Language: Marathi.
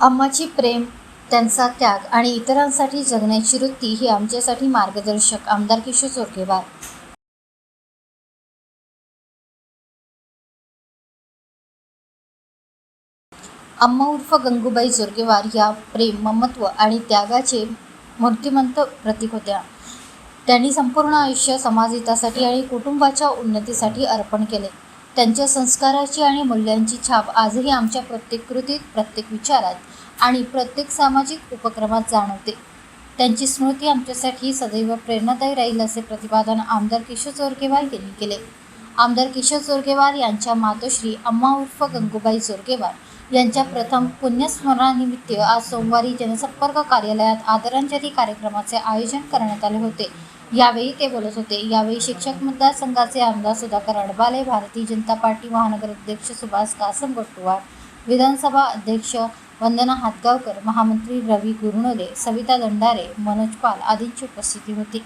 अम्माची प्रेम त्यांचा त्याग आणि इतरांसाठी जगण्याची वृत्ती ही आमच्यासाठी मार्गदर्शक. आमदार किशोर चोरकेवार अम्मा उर्फ गंगूबाई जोरगेवार या प्रेम ममत्व आणि त्यागाचे मूर्तिमंत प्रतीक होत्या. त्यांनी संपूर्ण आयुष्य समाजहितासाठी आणि कुटुंबाच्या उन्नतीसाठी अर्पण केले. त्यांच्या संस्काराची आणि मूल्यांची छाप आजही आमच्या प्रत्येक कृतीत प्रत्येक विचारात आणि प्रत्येक सामाजिक उपक्रमात जाणवते. त्यांची स्मृती आमच्यासाठी सदैव प्रेरणादायी राहील असे प्रतिपादन आमदार किशोर जोरगेवार यांनी केले. आमदार किशोर जोरगेवार यांच्या मातोश्री अम्मा उर्फ गंगूबाई जोरगेवार यांच्या प्रथम पुण्यस्मरणानिमित्त आज सोमवारी जनसंपर्क कार्यालयात आदरांजली कार्यक्रमाचे आयोजन करण्यात आले होते. यावेळी ते बोलत होते. यावेळी शिक्षक मतदारसंघाचे आमदार सुधाकर अडबाले भारतीय जनता पार्टी महानगर अध्यक्ष सुभाष कासमगट्टुवार विधानसभा अध्यक्ष वंदना हातगावकर महामंत्री रवी गुरनुले सविता दंडारे मनोज पाल आदींची उपस्थिती होती.